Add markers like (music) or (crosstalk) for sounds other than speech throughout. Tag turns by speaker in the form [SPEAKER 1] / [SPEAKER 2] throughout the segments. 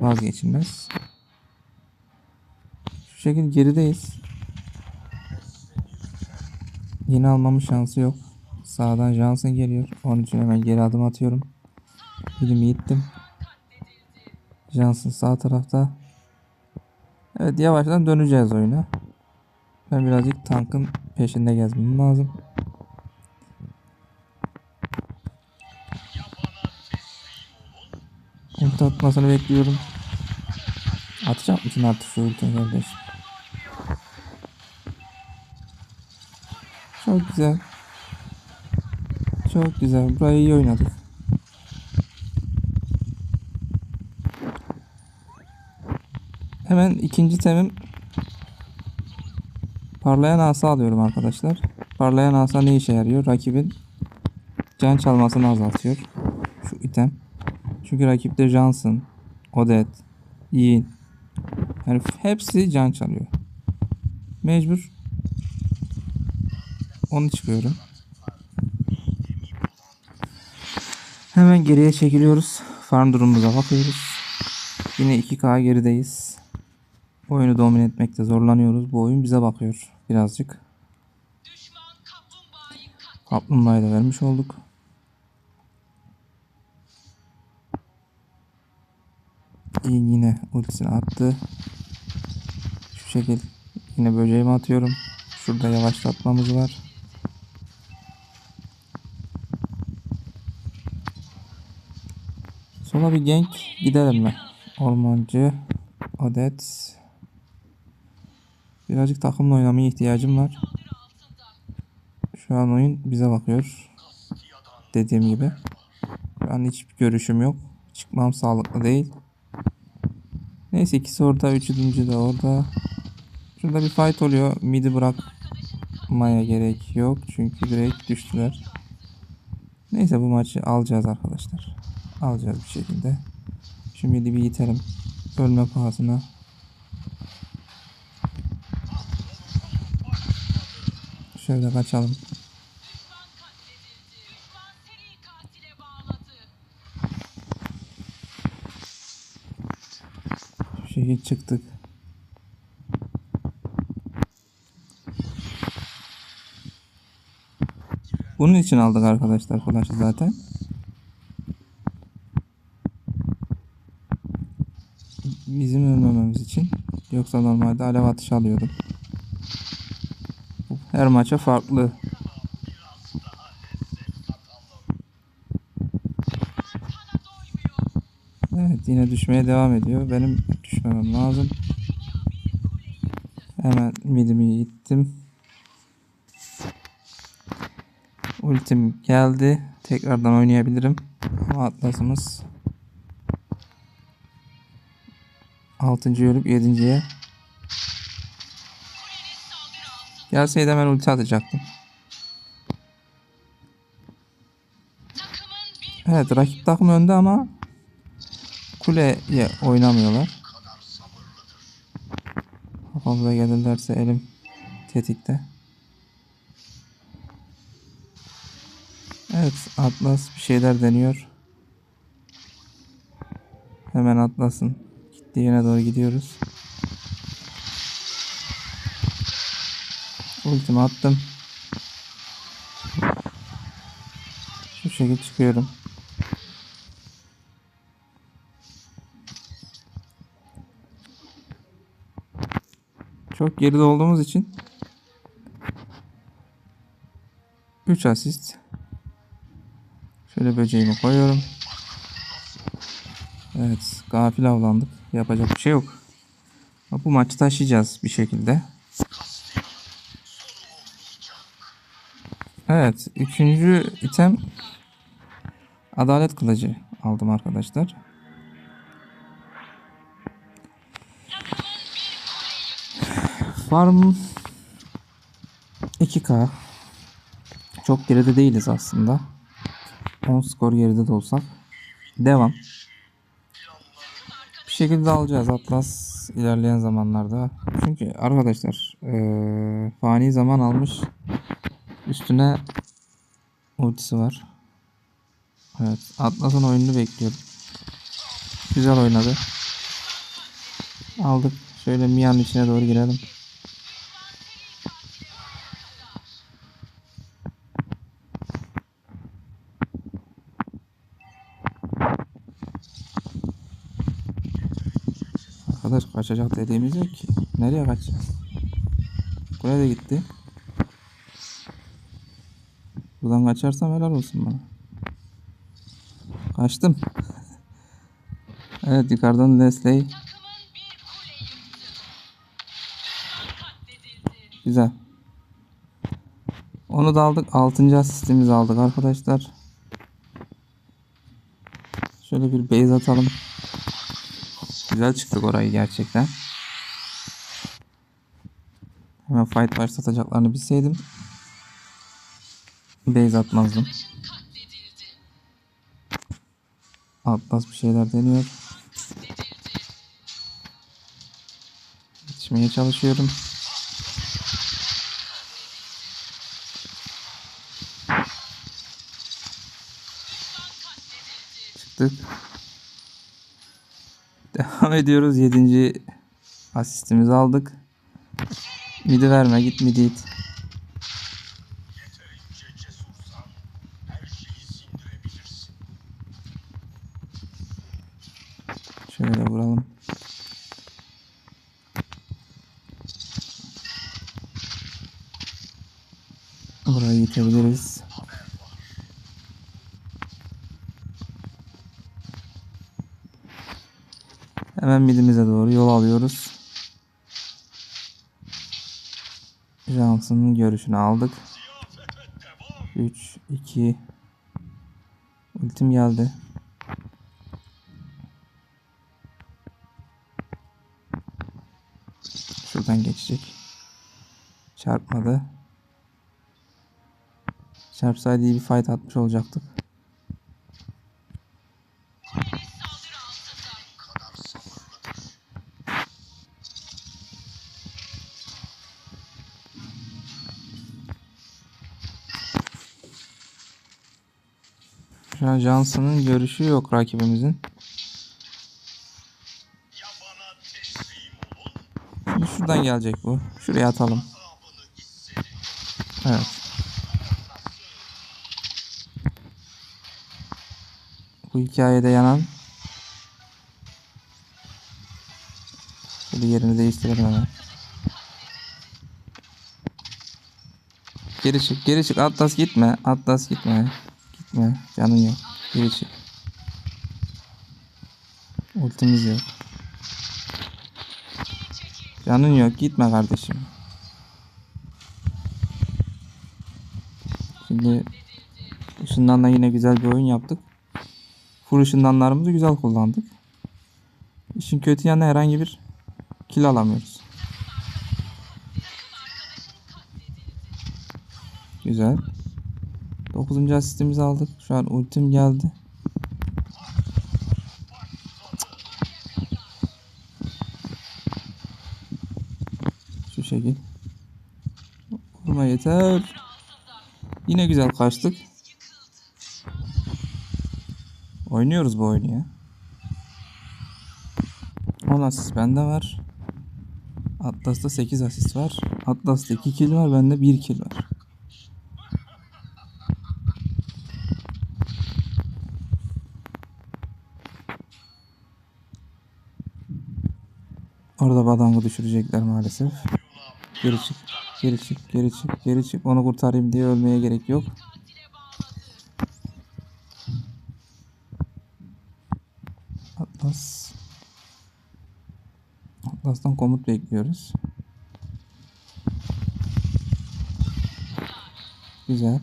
[SPEAKER 1] vazgeçilmez. Şu şekilde gerideyiz. Yine almamın şansı yok. Sağdan Johnson geliyor. Onun için hemen geri adım atıyorum. Bilimi gittim. Johnson sağ tarafta. Evet yavaştan döneceğiz oyuna. Ben birazcık tankın peşinde gezmem lazım. Ulti atmasını bekliyorum. Atacak mısın artık şu ultini kardeşim? Çok güzel. Çok güzel. Burayı iyi oynadık. Hemen ikinci temim parlayan asa alıyorum arkadaşlar. Parlayan asa ne işe yarıyor? Rakibin can çalmasını azaltıyor. Şu item. Çünkü rakipte Johnson, Odet, Yin. Yani hepsi can çalıyor. Mecbur onu çıkıyorum. Hemen geriye çekiliyoruz. Farm durumumuza bakıyoruz. Yine 2K gerideyiz. Oyunu domine etmekte zorlanıyoruz. Bu oyun bize bakıyor birazcık. Kaplumbağayı da vermiş olduk. İyi yine ultisini attı. Şu şekil yine böceğimi atıyorum. Şurada yavaşlatmamız var. Sola bir gank giderim mi? Ormancı, Odet. Birazcık takımla oynamaya ihtiyacım var. Şu an oyun bize bakıyor. Dediğim gibi. Şu an hiçbir görüşüm yok. Çıkmam sağlıklı değil. Neyse ikisi orada, üçüncü de orada. Şurada bir fight oluyor. Midi bırakmaya gerek yok. Çünkü direkt düştüler. Neyse bu maçı alacağız arkadaşlar. Alacağız bir şekilde. Şu midi bir itelim. Ölme pahasına. Şöyle kaçalım. Şekilde çıktık. Bunun için aldık arkadaşlar flash'ı zaten. Bizim ölmememiz için. Yoksa normalde alev atışı alıyordum. Her maça farklı. Evet yine düşmeye devam ediyor. Benim düşmemem lazım. Hemen midimi gittim. Ultim geldi. Tekrardan oynayabilirim. Ama atlasımız 6. ölüp 7.ye Gelseydi hemen ulti atacaktım. Evet rakip takım önde ama kuleye oynamıyorlar. Kafamıza gelirlerse elim tetikte. Evet Atlas bir şeyler deniyor. Hemen Atlas'ın gittiği yöne doğru gidiyoruz. Ultimi attım. Şu şekilde çıkıyorum. Çok geride olduğumuz için 3 asist. Şöyle böceğimi koyuyorum. Evet, gafil avlandık. Yapacak bir şey yok. Bu maçı taşıyacağız bir şekilde. Evet. Üçüncü item Adalet Kılıcı aldım arkadaşlar. Farm 2K Çok geride değiliz aslında. 10 skor geride de olsak. Devam. Bir şekilde alacağız Atlas ilerleyen zamanlarda. Çünkü arkadaşlar ee, fani zaman almış. Üstüne ultisi var. Evet. Atlas'ın oyununu bekliyorum. Güzel oynadı. Aldık. Şöyle Mia'nın içine doğru girelim. Arkadaş kaçacak dediğimiz ki. Nereye kaçacağız? Buraya da gitti. Buradan kaçarsam helal olsun bana. Kaçtım. (laughs) evet yukarıdan Leslie. Güzel. Onu da aldık. 6. asistimizi aldık arkadaşlar. Şöyle bir base atalım. Güzel çıktık orayı gerçekten. Hemen fight başlatacaklarını bilseydim. Base atmazdım. Atlas bir şeyler deniyor. Yetişmeye çalışıyorum. Çıktık. Devam ediyoruz. 7. asistimizi aldık. Midi verme git midi it. Hemen midimize doğru yol alıyoruz. Johnson'ın görüşünü aldık.
[SPEAKER 2] Ziyafete devam.
[SPEAKER 1] 3, 2 Ultim geldi. Şuradan geçecek. Çarpmadı. Çarpsaydı iyi bir fight atmış olacaktık. An Johnson'ın görüşü yok rakibimizin. Şimdi şuradan gelecek bu. Şuraya atalım. Evet. Bu hikayede yanan Şöyle yerini değiştirelim hemen. Geri çık, geri çık. Atlas gitme. Atlas gitme. Gitme. Canın yok. Geri çık. Ultimiz yok. Canın yok. Gitme kardeşim. Şimdi ışınlanla yine güzel bir oyun yaptık. Full ışınlanlarımızı güzel kullandık. İşin kötü yanı herhangi bir kill alamıyoruz. Güzel. 9. asistimizi aldık. Şu an ultim geldi. Şu şekil. Vurma yeter. Yine güzel kaçtık. Oynuyoruz bu oyunu ya. 10 asist bende var. Atlas'ta 8 asist var. Atlas'ta 2 kill var. Bende 1 kill var. Orada badangı düşürecekler maalesef. Geri çık. Geri çık. Geri çık. Geri çık. Onu kurtarayım diye ölmeye gerek yok. Atlas. Atlas'tan komut bekliyoruz. Güzel.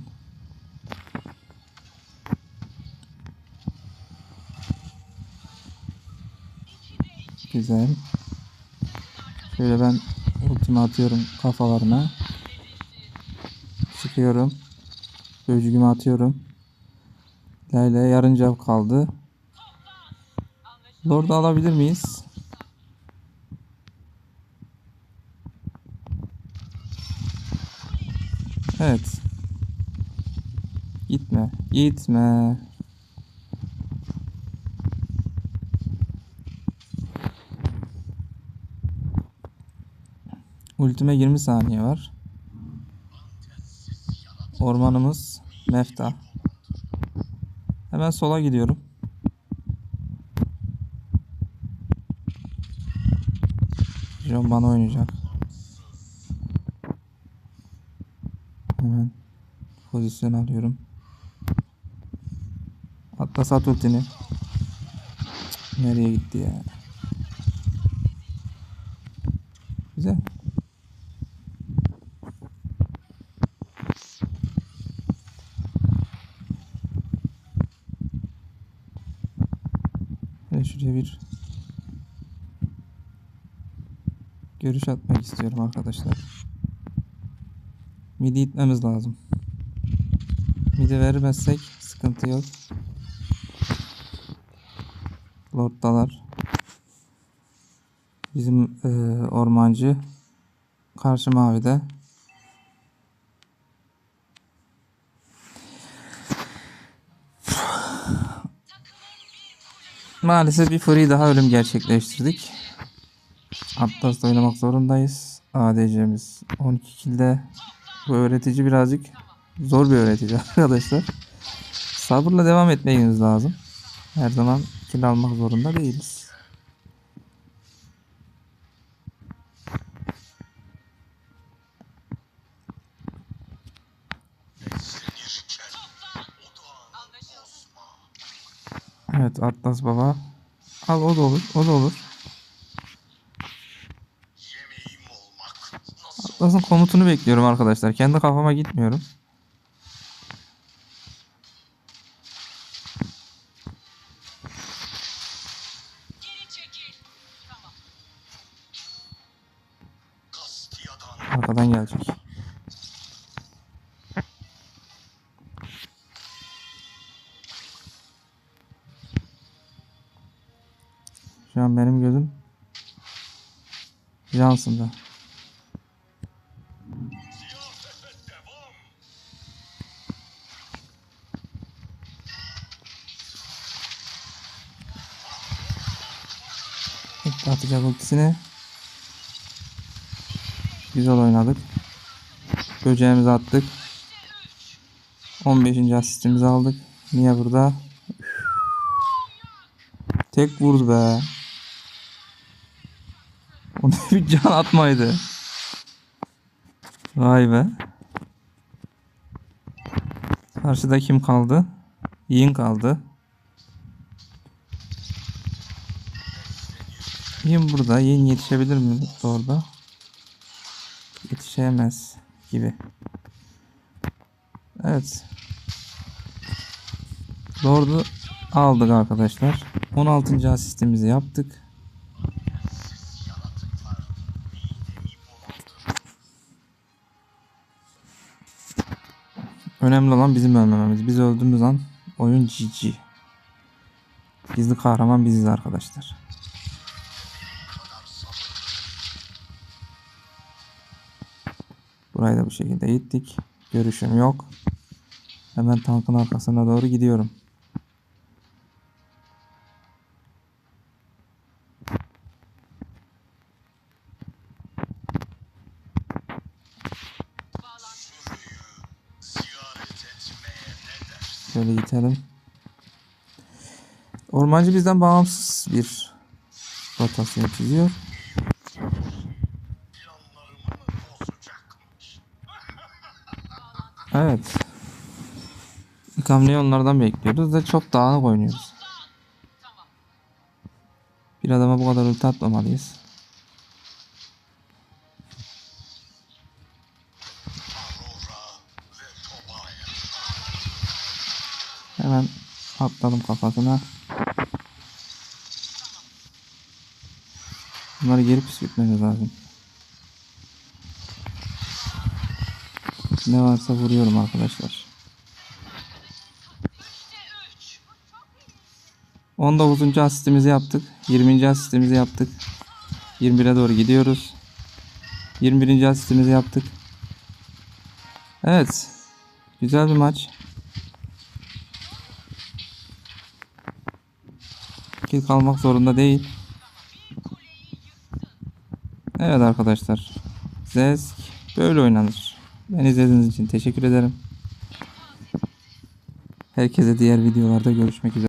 [SPEAKER 1] Güzel. Şöyle ben ultimi atıyorum kafalarına. Çıkıyorum. Gözcüğümü atıyorum. Layla yarın cav kaldı. Lord'u alabilir miyiz? Evet. Gitme. Gitme. Ultime 20 saniye var. Ormanımız mefta. Hemen sola gidiyorum. John bana oynayacak. Hemen pozisyon alıyorum. Atlas at ultini. Nereye gitti ya? Güzel. Ve şuraya bir görüş atmak istiyorum arkadaşlar. Midi itmemiz lazım. Midi vermezsek sıkıntı yok. Lord'dalar. Bizim e, ormancı karşı mavide. Maalesef bir free daha ölüm gerçekleştirdik. Atlas'la oynamak zorundayız. ADC'miz 12 kilde. Bu öğretici birazcık zor bir öğretici (laughs) arkadaşlar. Sabırla devam etmeniz lazım. Her zaman kill almak zorunda değiliz. Evet Atlas baba. Al o da olur. O da olur. Atlas'ın komutunu bekliyorum arkadaşlar. Kendi kafama gitmiyorum. Arkadan gelecek. Benim gözüm Johnson'da. atacak ultisini. Güzel oynadık. Böceğimizi attık. 15. asistimizi aldık. Niye burada? Tek vurdu be. O ne bir can atmaydı. Vay be. Karşıda kim kaldı? Yin kaldı. Yin burada. Yin yetişebilir mi orada? Yetişemez gibi. Evet. Lord'u aldık arkadaşlar. 16. asistimizi yaptık. Önemli olan bizim ölmememiz. Biz öldüğümüz an oyun GG. Gizli kahraman biziz arkadaşlar. Burayı da bu şekilde gittik. Görüşüm yok. Hemen tankın arkasına doğru gidiyorum. Şöyle itelim. Ormancı bizden bağımsız bir rotasyon çiziyor. Evet. İlk hamleyi onlardan bekliyoruz ve çok dağınık oynuyoruz. Bir adama bu kadar ulti atmamalıyız. Atladım kafasına. Bunları geri püskürtmemiz lazım. Ne varsa vuruyorum arkadaşlar.
[SPEAKER 3] İşte üç.
[SPEAKER 1] 19. asistimizi yaptık. 20. asistimizi yaptık. 21'e doğru gidiyoruz. 21. asistimizi yaptık. Evet. Güzel bir maç. Kill kalmak zorunda değil. Evet arkadaşlar. Desk böyle oynanır. Beni izlediğiniz için teşekkür ederim. Herkese diğer videolarda görüşmek üzere.